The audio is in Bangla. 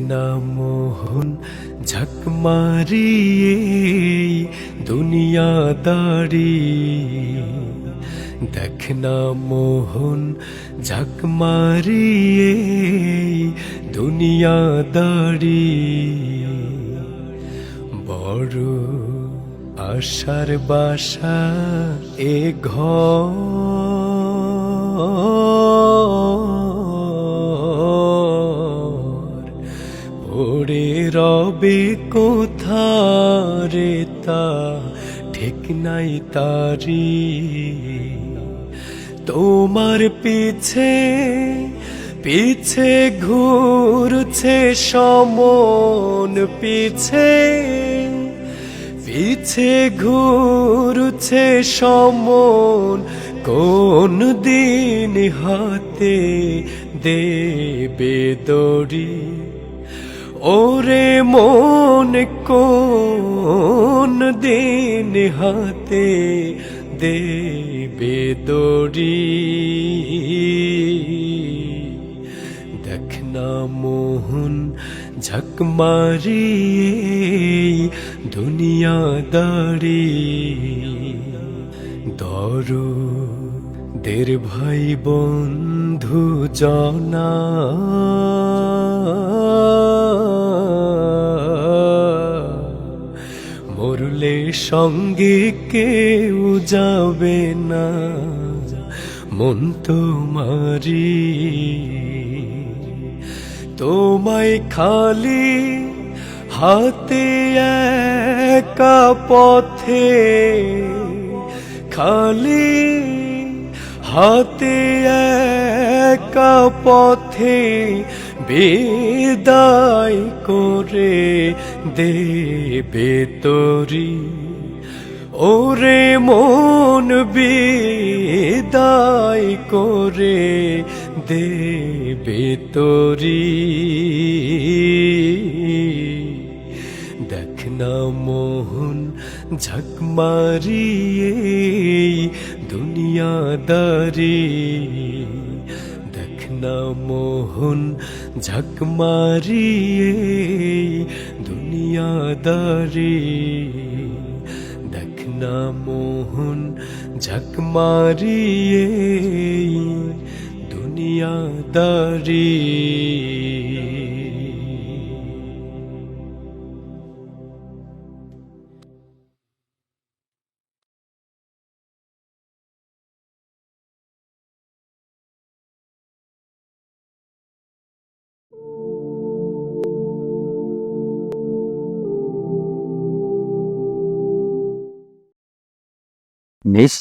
না মোহন ঝক মারিয়ে দুনিয়াদারি দেখ না মোহন ঝক মারিয়ে দুনিয়াদারি বড় আশার বাসা এ ঘর। ওরে রবে কোথারে তা? ঠিক নাই তারি। তোমার পিছে পিছে ঘুরছে সমন পিছে। পিছে ঘুরছে সমন কোন দিন হাতে দেবে দড়ি। ওরে মন কোন দিন হাতে দেবে দড়ি? দেখ না মোহন ঝক মারিয়ে দুনিয়াদারি দর দের ভাই বন্ধু জনা। মরলে সঙ্গে কেউ যাবে না। মন তোমারি তোমায় খালি হাতে একা পথে খালি হাতে একা পথে বেদায় করে দেবে তরি। ওরে মন বিদায় করে দেবে তরি। দেখ না মোহন ঝক মারিয়ে দুনিয়াদারি দেখ না মোহন ঝক মারিয়ে দুনিয়াদারি দেখ না মোহন ঝক মারিয়ে দুনিয়াদারি nicht